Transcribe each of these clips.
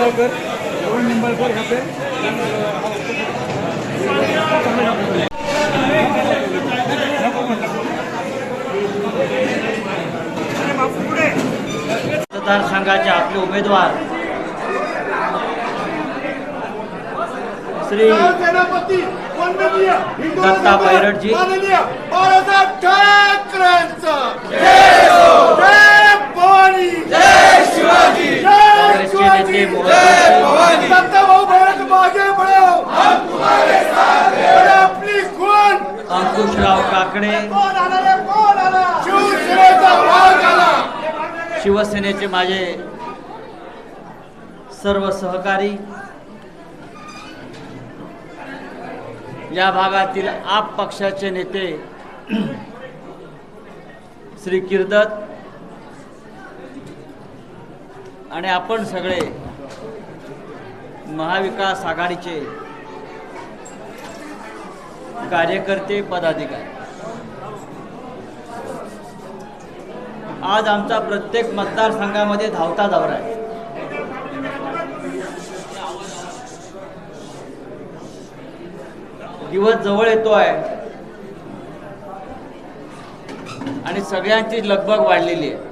निंबाळकर प्रवीण निंबाळकर ह्या पे मतदारसंघाचे आपले उमेदवार श्री सेनापती वंदनीय हिंदू दत्ता बैरटजी. माननीय बाळासाहेब ठाकरेंचा. जय भवानी जय शिवाजी. जय काँग्रेसचे नेते हैं। अंकुशराव काकडे। शिवसेनेचे माझे सर्व सहकारी या भागातील आप पक्षाचे नेते श्री किर्दत आणि आपण सगळे महाविकास आघाडीचे कार्यकर्ते पदाधिकारी. आज आमचा प्रत्येक मतदारसंघामध्ये धावता दौरा आहे. दिवस जवळ येतो आहे. आणि सगळ्यांची लगबग वाढलेली आहे.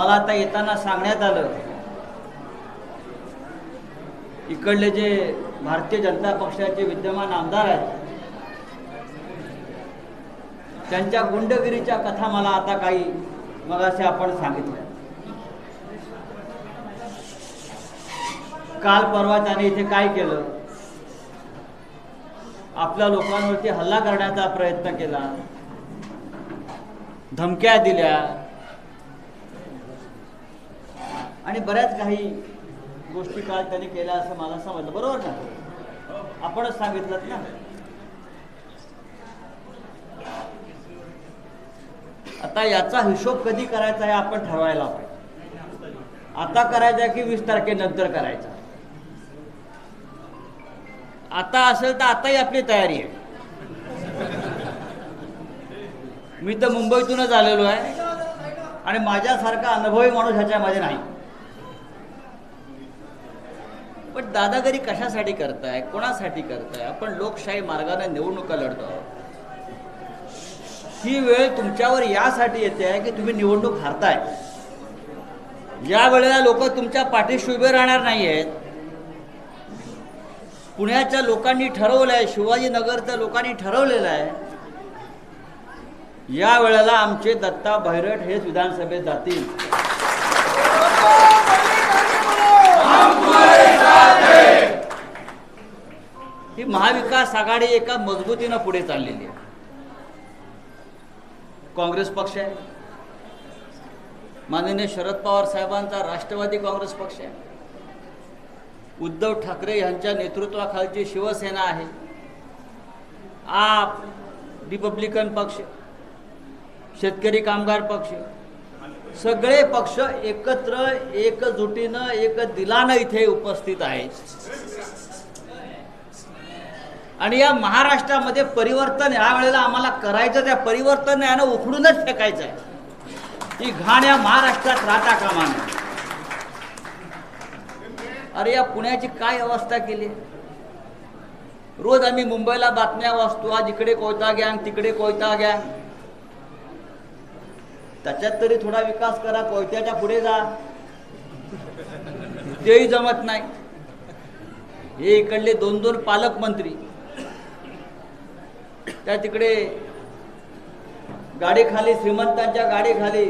मला आता येताना सांगण्यात आलं इकडले जे भारतीय जनता पक्षाचे विद्यमान आमदार आहेत त्यांच्या गुंडगिरीच्या कथा मला आता काही मगाशी आपण सांगितल्या. काल परवा त्याने इथे काय केलं? आपल्या लोकांवरती हल्ला करण्याचा प्रयत्न केला. धमक्या दिल्या. आणि बऱ्याच काही गोष्टी काल त्यांनी केल्या असं मला समजलं. बरोबर ना आपणच सांगितलं ना. आता याचा हिशोब कधी करायचा हे आपण ठरवायला पाहिजे. आता करायचा की वीस तारखेनंतर करायचा. आता असेल तर आताही आपली तयारी आहे. मी तर मुंबईतूनच आलेलो आहे आणि माझ्यासारखा अनुभवी माणूस ह्याच्यामध्ये नाही. पण दादागिरी कशासाठी करताय? कोणासाठी करताय? आपण लोकशाही मार्गाने निवडणुका लढतो ही वेळ तुमच्यावर यासाठी येते आहे की तुम्ही निवडणूक हारताय. या वेळेला लोक तुमच्या पाठीशी उभे राहणार नाही आहेत पुण्याच्या लोकांनी ठरवलं आहे शिवाजीनगरच्या लोकांनी ठरवलेलं आहे. या वेळेला आमचे दत्ता भैरट हेच विधानसभेत जातील. ही महाविकास आघाडी एका मजबूतीनं पुढे चाललेली आहे. काँग्रेस पक्ष आहे. माननीय शरद पवार साहेबांचा राष्ट्रवादी काँग्रेस पक्ष आहे. उद्धव ठाकरे यांच्या नेतृत्वाखालची शिवसेना आहे. आप रिपब्लिकन पक्ष शेतकरी कामगार पक्ष सगळे पक्ष एकत्र एकजुटीनं एक दिलानं इथे उपस्थित आहेत. आणि या महाराष्ट्रामध्ये परिवर्तन ह्या वेळेला आम्हाला करायचं त्या परिवर्तन यानं उखडूनच फेकायचं आहे. ही घाण या महाराष्ट्रात राहता कामा नये. अरे या पुण्याची काय अवस्था केली? रोज आम्ही मुंबईला बातम्या वाचतो आज इकडे कोयता गँग तिकडे कोयता गँग. त्याच्यात तरी थोडा विकास करा कोयत्याच्या पुढे जा. तेही जमत नाही. हे इकडले दोन दोन पालकमंत्री त्या तिकडे गाडीखाली श्रीमंतांच्या गाडीखाली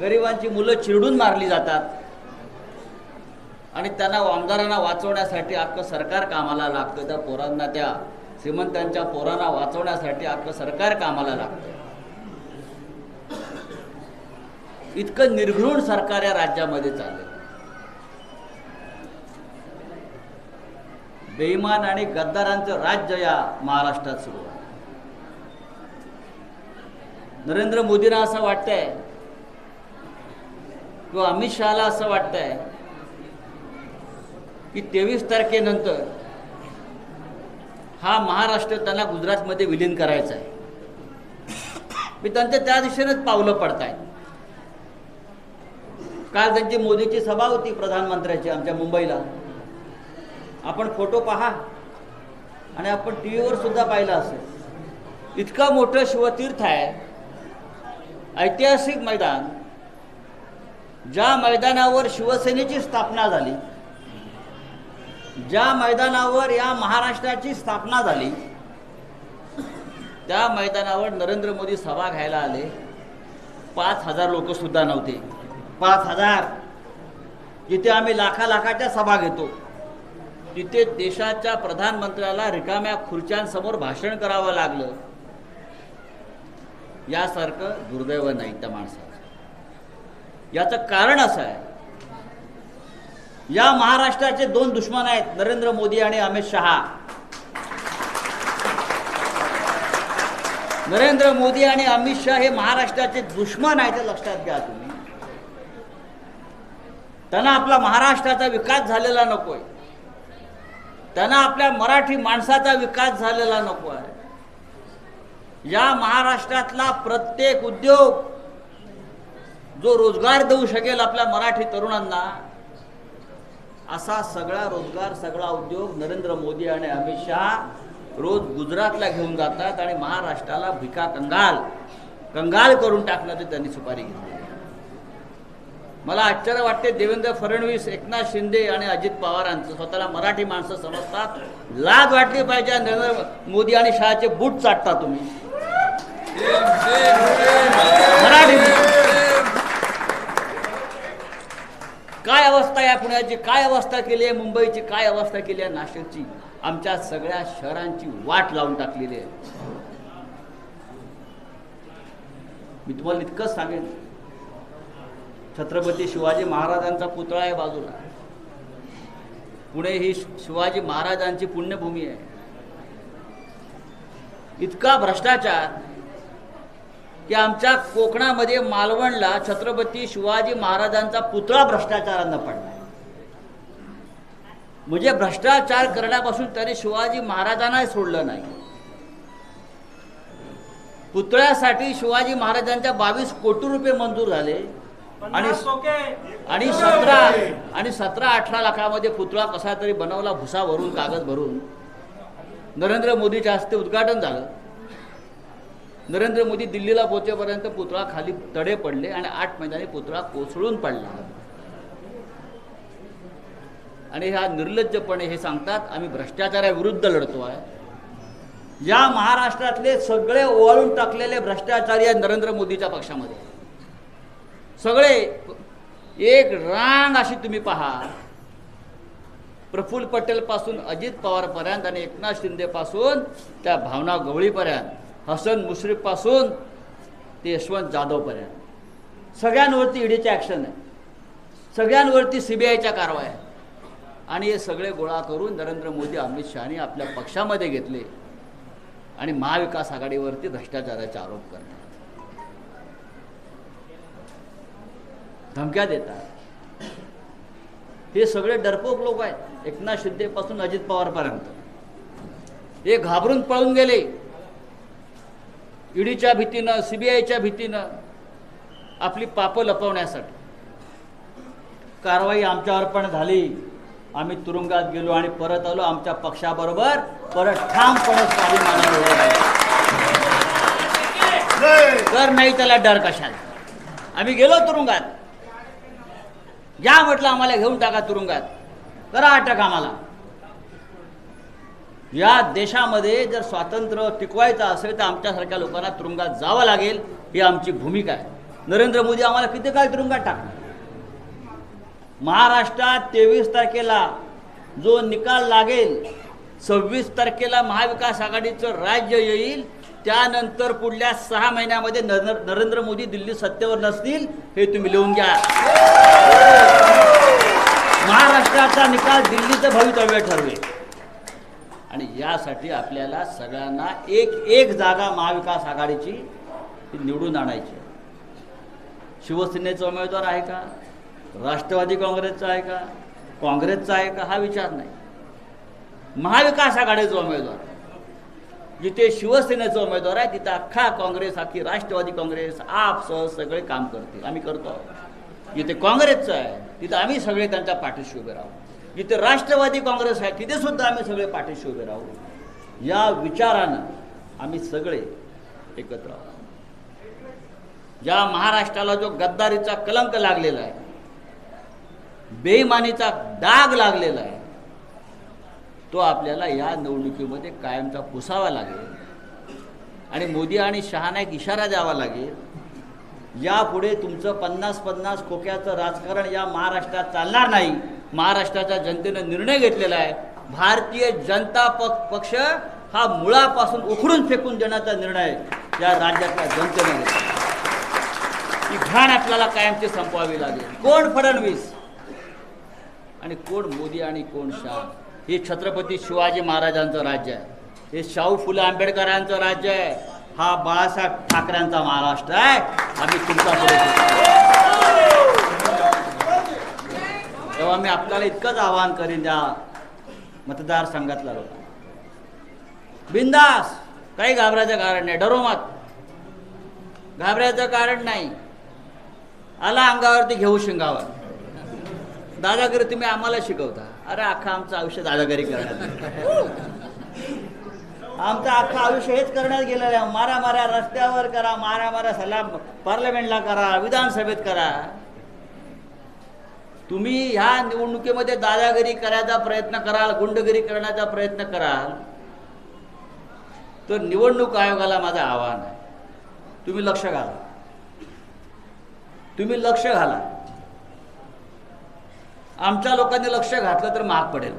गरिबांची मुलं चिरडून मारली जातात. आणि त्यांना आमदारांना वाचवण्यासाठी अख्खं सरकार कामाला लागतं. त्या पोरांना त्या श्रीमंतांच्या पोरांना वाचवण्यासाठी अख्खं सरकार कामाला लागतं. इतकं निर्घृण सरकार या राज्यामध्ये चाललं बेईमान आणि गद्दारांचं राज्य या महाराष्ट्रात सुरू आहे. नरेंद्र मोदींना असं वाटतंय किंवा अमित शहाला असं वाटतंय की तेवीस तारखेनंतर हा महाराष्ट्र त्यांना गुजरातमध्ये विलीन करायचा आहे. मी त्यांच्या त्या दिशेनेच पावलं पडतायत. काल त्यांची मोदीची सभा होती प्रधानमंत्र्याची आमच्या मुंबईला. आपण फोटो पहा आणि आपण टी व्हीवर सुद्धा पाहिलं असेल. इतकं मोठं शिवतीर्थ आहे. ऐतिहासिक मैदान. ज्या मैदानावर शिवसेनेची स्थापना झाली ज्या मैदानावर या महाराष्ट्राची स्थापना झाली त्या मैदानावर नरेंद्र मोदी सभा घ्यायला आले. पाच हजार लोकसुद्धा नव्हते. पाच हजार. जिथे आम्ही लाखा लाखाच्या सभा घेतो तिथे देशाच्या प्रधानमंत्र्याला रिकाम्या खुर्च्यांसमोर भाषण करावं लागलं. यासारखं दुर्दैव नाही त्या माणसाचं. याचं कारण असं आहे या महाराष्ट्राचे दोन दुश्मन आहेत नरेंद्र मोदी आणि अमित शहा. नरेंद्र मोदी आणि अमित शहा हे महाराष्ट्राचे दुश्मन आहेत लक्षात घ्या तुम्ही. त्यांना आपला महाराष्ट्राचा विकास झालेला नको आहे त्यांना आपल्या मराठी माणसाचा विकास झालेला नको आहे या महाराष्ट्रातला प्रत्येक उद्योग जो रोजगार देऊ शकेल आपल्या मराठी तरुणांना असा सगळा रोजगार सगळा उद्योग नरेंद्र मोदी आणि अमित शहा रोज गुजरातला घेऊन जातात आणि महाराष्ट्राला भिका कंगाल कंगाल करून टाकण्याची त्यांनी सुपारी घेतली मला आश्चर्य वाटते देवेंद्र फडणवीस एकनाथ शिंदे आणि अजित पवारांचं. स्वतःला मराठी माणसं समजतात. लाज वाटली पाहिजे नरेंद्र मोदी आणि शहाचे बूट चाटता तुम्ही. मराठी काय अवस्था आहे पुण्याची? काय अवस्था केली आहे मुंबईची? काय अवस्था केली आहे नाशिकची? आमच्या सगळ्या शहरांची वाट लावून टाकलेली आहे. मी तुम्हाला इतकंच सांगेन. छत्रपती शिवाजी महाराजांचा पुतळा आहे बाजूला. पुणे ही शिवाजी महाराजांची पुण्यभूमी आहे. इतका भ्रष्टाचार की आमच्या कोकणामध्ये मालवणला छत्रपती शिवाजी महाराजांचा पुतळा भ्रष्टाचारांना पडला म्हणजे भ्रष्टाचार करण्यापासून त्याने शिवाजी महाराजांनाही सोडलं नाही. पुतळ्यासाठी शिवाजी महाराजांच्या बावीस कोटी रुपये मंजूर झाले. आणि आणि सतरा आणि सतरा अठरा लाखामध्ये पुतळा कसा तरी बनवला भुसा भरून कागद भरून. नरेंद्र मोदीच्या हस्ते उद्घाटन झालं. नरेंद्र मोदी दिल्लीला पोहोचेपर्यंत पुतळा खाली तडे पडले आणि आठ महिन्यांनी पुतळा कोसळून पडला. आणि ह्या निर्लज्जपणे हे सांगतात आम्ही भ्रष्टाचाराविरुद्ध लढतो आहे. या महाराष्ट्रातले सगळे ओवाळून टाकलेले भ्रष्टाचारी आहेत नरेंद्र मोदीच्या पक्षामध्ये. सगळे एक रांग अशी तुम्ही पहा. प्रफुल्ल पटेल पासून अजित पवार पर्यंत आणि एकनाथ शिंदे पासून त्या भावना गवळीपर्यंत हसन मुश्रीफपासून ते यशवंत जाधव पर्यंत. सगळ्यांवरती ईडीचे ॲक्शन आहे. सगळ्यांवरती सी बी आयच्या कारवाया आहे आणि हे सगळे गोळा करून नरेंद्र मोदी अमित शहानी आपल्या पक्षामध्ये घेतले आणि महाविकास आघाडीवरती भ्रष्टाचाराचे आरोप करतात. धमक्या देतात. हे सगळे डरपोक लोक आहेत. एकनाथ शिंदेपासून अजित पवारपर्यंत. हे घाबरून पळून गेले. ईडीच्या भीतीनं सीबीआयच्या भीतीनं आपली पापं लपवण्यासाठी. कारवाई आमच्यावर पण झाली. आम्ही तुरुंगात गेलो आणि परत आलो. आमच्या पक्षाबरोबर परत ठामपणे उभं राहिलो. तर नाही त्याला डर कशाला? आम्ही गेलो तुरुंगात. या म्हटलं आम्हाला घेऊन टाका तुरुंगात. करा अटक आम्हाला. या देशामध्ये जर स्वातंत्र्य टिकवायचं असेल तर आमच्यासारख्या लोकांना तुरुंगात जावं लागेल ही आमची भूमिका आहे. नरेंद्र मोदी आम्हाला किती काय तुरुंगात टाकणार? महाराष्ट्रात तेवीस तारखेला जो निकाल लागेल सव्वीस तारखेला महाविकास आघाडीचं राज्य येईल त्यानंतर पुढल्या सहा महिन्यामध्ये नर- नरेंद्र मोदी दिल्ली सत्तेवर नसतील हे तुम्ही लिहून घ्या. महाराष्ट्राचा निकाल दिल्लीचं भवितव्य ठरवेल. आणि यासाठी आपल्याला सगळ्यांना एक एक जागा महाविकास आघाडीची ती निवडून आणायची शिवसेनेचा उमेदवार आहे का? राष्ट्रवादी काँग्रेसचा आहे का? काँग्रेसचा आहे का? हा विचार नाही. महाविकास आघाडीचा उमेदवार. जिथे शिवसेनेचा उमेदवार आहे तिथं अख्खा काँग्रेस अख्खी राष्ट्रवादी काँग्रेस आप सह सगळे काम करतील. आम्ही करतो आहोत. जिथे काँग्रेसचं आहे तिथं आम्ही सगळे त्यांच्या पाठीशी उभे राहू. जिथे राष्ट्रवादी काँग्रेस आहे तिथे सुद्धा आम्ही सगळे पाठीशी उभे राहू. या विचारानं आम्ही सगळे एकत्र आहोत. ज्या महाराष्ट्राला जो गद्दारीचा कलंक लागलेला आहे बेईमानीचा डाग लागलेला आहे तो आपल्याला या निवडणुकीमध्ये कायमचा पुसावा लागेल. आणि मोदी आणि शहाना एक इशारा द्यावा लागेल. यापुढे तुमचं पन्नास पन्नास खोक्याचं राजकारण या महाराष्ट्रात चालणार नाही. महाराष्ट्राच्या जनतेनं निर्णय घेतलेला आहे. भारतीय जनता पक पक्ष हा मुळापासून उखडून फेकून देण्याचा निर्णय या राज्यातल्या जनतेनं घेतला ही घाण आपल्याला कायमची संपवावी लागेल. कोण फडणवीस? आणि कोण मोदी आणि कोण शाह? हे छत्रपती शिवाजी महाराजांचं राज्य आहे. हे शाहू फुले आंबेडकरांचं राज्य आहे. हा बाळासाहेब ठाकरेंचा महाराष्ट्र आहे. आम्ही तुमचा तेव्हा मी आपल्याला इतकंच आवाहन करीन त्या मतदारसंघातला लोक बिंदास काही घाबरायचं कारण नाही. डरो मत. घाबरायचं कारण नाही. आला अंगावरती घेऊ शिंगावर. दादागिरी तुम्ही आम्हाला शिकवता. अरे अख्खा आमचं आयुष्य दादागिरी करण्यात. आमचं अख्खं आयुष्य हेच करण्यात गेलेलं आहे. मारा मारा रस्त्यावर करा मारा मारा सल्ला पार्लमेंटला करा विधानसभेत करा. तुम्ही ह्या निवडणुकीमध्ये दादागिरी करायचा प्रयत्न कराल गुंडगिरी करण्याचा प्रयत्न कराल तर निवडणूक आयोगाला माझं आव्हान आहे. तुम्ही लक्ष घाला. तुम्ही लक्ष घाला. आमच्या लोकांनी लक्ष घातलं तर महाग पडेल.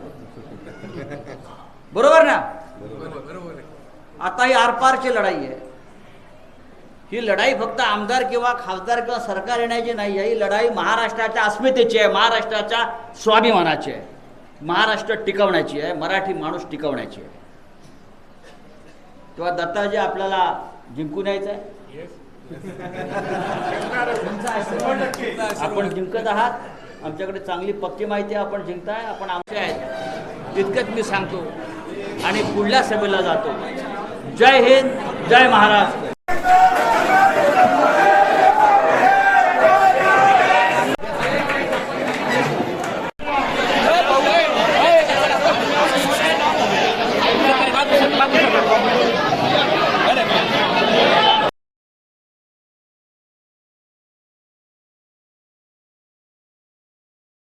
बरोबर ना? आता ही आरपारची लढाई आहे. ही लढाई फक्त आमदार किंवा खासदार किंवा सरकार येण्याची नाही आहे. ही लढाई महाराष्ट्राच्या अस्मितेची आहे महाराष्ट्राच्या स्वाभिमानाची आहे. महाराष्ट्र टिकवण्याची आहे मराठी माणूस टिकवण्याची आहे. तेव्हा दत्ताजी आपल्याला जिंकून यायचं आहे? आपण जिंकत आहात? आमच्याकडे चांगली पक्की माहिती आहे आपण जिंकताय आपण आमचे आहेत. तितकंच मी सांगतो. आणि पुढल्या सभेला जातो. जय हिंद जय महाराष्ट्र.